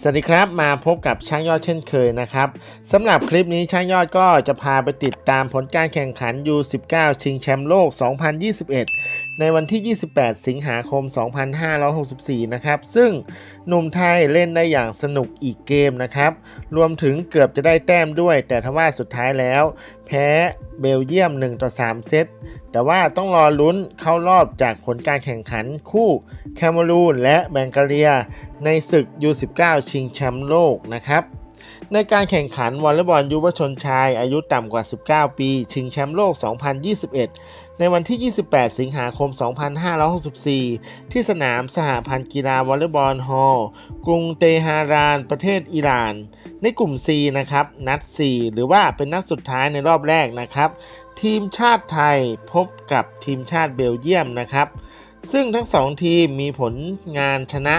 สวัสดีครับมาพบกับช่างยอดเช่นเคยนะครับสำหรับคลิปนี้ช่างยอดก็จะพาไปติดตามผลการแข่งขัน U19 ชิงแชมป์โลก 2021 ในวันที่ 28 สิงหาคม 2564 นะครับ ซึ่งหนุ่มไทยเล่นได้อย่างสนุกอีกเกมนะครับ รวมถึงเกือบจะได้แต้มด้วย แต่ทว่าสุดท้ายแล้ว แพ้เบลเยียม 1 ต่อ 3 เซต แต่ว่าต้องรอลุ้นเข้ารอบจากผลการแข่งขันคู่แคเมรูนและแบงกาเรีย ในศึก U19 ชิงแชมป์โลกนะครับ ในการแข่งขันวอลเลย์บอลยุวชนชายอายุต่ำกว่า 19 ปี ชิงแชมป์โลก 2021 ในวันที่ 28 สิงหาคม 2564 ที่สนามสหพันธ์กีฬาวอลเลย์บอลฮอล์กรุงเตหาราน ประเทศอิหร่าน ในกลุ่ม C นะครับ นัด 4 หรือว่าเป็นนัดสุดท้ายในรอบแรกนะครับ ทีมชาติไทยพบกับทีมชาติเบลเยียมนะครับ ซึ่งทั้งสองทีมมีผลงานชนะ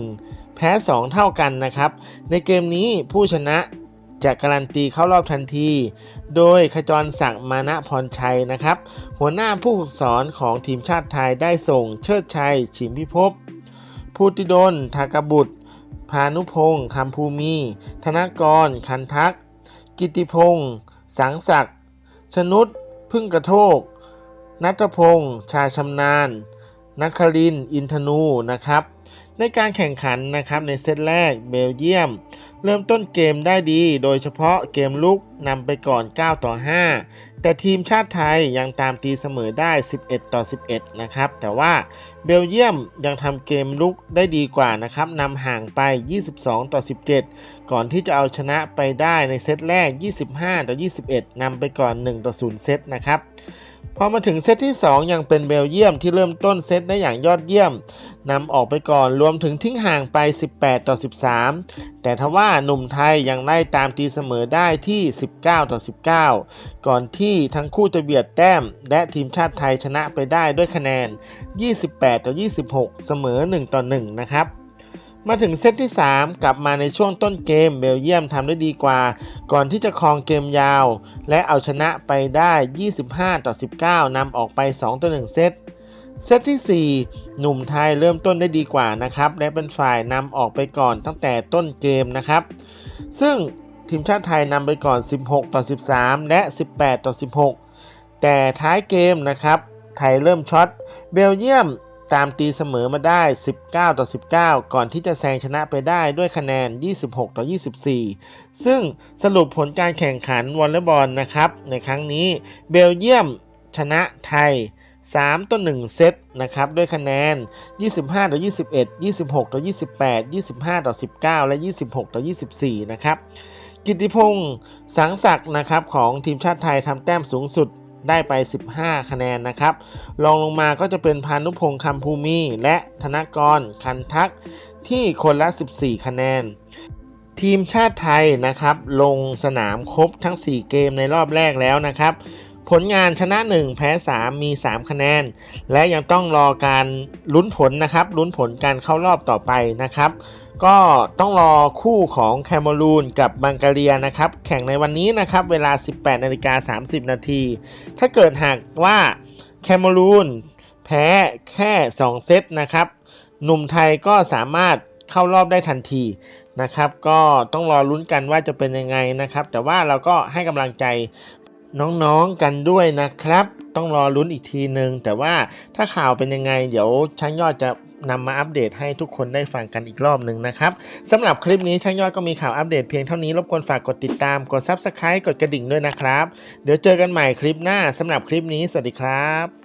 1 แพ้ 2 เท่ากันนะครับ ในเกมนี้ผู้ชนะจะการันตีเข้ารอบทันที โดยขจรศักดิ์มานะพรชัยนะครับ หัวหน้าผู้ฝึกสอนของทีมชาติไทยได้ส่งเชิดชัยฉิมพิภพภูติดลทากบุตร พานุพงศ์คำภูมิ ธนกร คันทัก กิติพงศ์สังศักดิ์ชนุดพึ่งกระโทก นัทพงศ์ชาชำนาญนัคริน อินทนูนะครับ ในการแข่งขันนะครับในเซตแรกเบลเยียม เริ่มต้นเกมได้ดี โดยเฉพาะเกมลุกนำไปก่อน 9 ต่อ 5 แต่ทีมชาติไทยยังตามตีเสมอได้ 11 ต่อ 11 นะครับ แต่ว่าเบลเยียมยังทำเกมลุกได้ดีกว่านะครับนำห่างไป 22 ต่อ 17 ก่อนที่จะเอาชนะไปได้ในเซตแรก 25 ต่อ 21นำไปก่อน 1 ต่อ 0 เซตนะครับ พอมาถึงเซตที่ 2 ยังเป็นเบลเยียมที่เริ่มต้นเซตได้อย่างยอดเยี่ยมนำออกไปก่อนรวมถึงทิ้งห่างไป 18 ต่อ 13 แต่ทว่าหนุ่มไทยยังไล่ตามตีเสมอได้ที่ 19 ต่อ 19 ก่อนที่ทั้งคู่จะเบียดแต้ม และทีมชาติไทยชนะไปได้ด้วยคะแนน 28 ต่อ 26 เสมอ 1 ต่อ 1 นะครับ มาถึงเซตที่ 3 กลับมาในช่วงต้นเกมเบลเยียมทำได้ดีกว่า ก่อนที่จะครองเกมยาว และเอาชนะไปได้ 25 ต่อ 19นำออกไป 2 ต่อ 1 เซตเซตที่ 4 หนุ่มไทยเริ่มต้นได้ดีกว่านะครับ และเป็นฝ่ายนำออกไปก่อนตั้งแต่ต้นเกมนะครับ ซึ่งทีมชาติไทยนำไปก่อน 16 ต่อ 13 และ 18 ต่อ 16 แต่ท้ายเกมนะครับ ไทยเริ่มช็อตเบลเยียม ตามตีเสมอมาได้ 19 ต่อ 19 ก่อนที่จะแซงชนะไปได้ด้วยคะแนน 26 ต่อ 24 ซึ่งสรุปผลการแข่งขันวอลเลย์บอลนะครับ ในครั้งนี้เบลเยียมชนะไทย 3 ต่อ 1 เซตนะครับ ด้วยคะแนน 25 ต่อ 21 26 ต่อ 28 25 ต่อ 19 และ 26 ต่อ 24 นะครับ กิติพงศ์สังศักดิ์นะครับของทีมชาติไทยทำแต้มสูงสุด ได้ไป 15 คะแนนนะครับรองลงมาก็จะเป็นพานุพงศ์คำภูมิ และธนกรคันทักที่คนละ 14 คะแนน ทีมชาติไทยนะครับ ลงสนามครบทั้ง 4 เกมในรอบแรกแล้วนะครับ ผลงานชนะ 1 แพ้ 3 มี 3 คะแนน และยังต้องรอการลุ้นผลนะครับลุ้นผลการเข้ารอบต่อไปนะครับ ก็ต้องรอคู่ของแคมรูนกับบังกาเรียนะครับ แข่งในวันนี้นะครับเวลา 18นาฬิกา30 นาทีถ้าเกิดหากว่าแคมรูนแพ้แค่ 2 เซตนะครับ หนุ่มไทยก็สามารถเข้ารอบได้ทันทีนะครับ ก็ต้องรอลุ้นกันว่าจะเป็นยังไงนะครับ แต่ว่าเราก็ให้กำลังใจ น้องๆกันด้วยนะครับ ต้องรอลุ้นอีกทีหนึ่งแต่ว่าถ้าข่าวเป็นยังไง เดี๋ยวช่างยอดจะนำมาอัปเดตให้ทุกคนได้ฟังกันอีกรอบหนึ่งนะครับสำหรับคลิปนี้ช่างยอดก็มีข่าวอัปเดตเพียงเท่านี้ รบกวนฝากกดติดตามกด Subscribe กดกระดิ่งด้วยนะครับ เดี๋ยวเจอกันใหม่คลิปหน้าสำหรับคลิปนี้สวัสดีครับ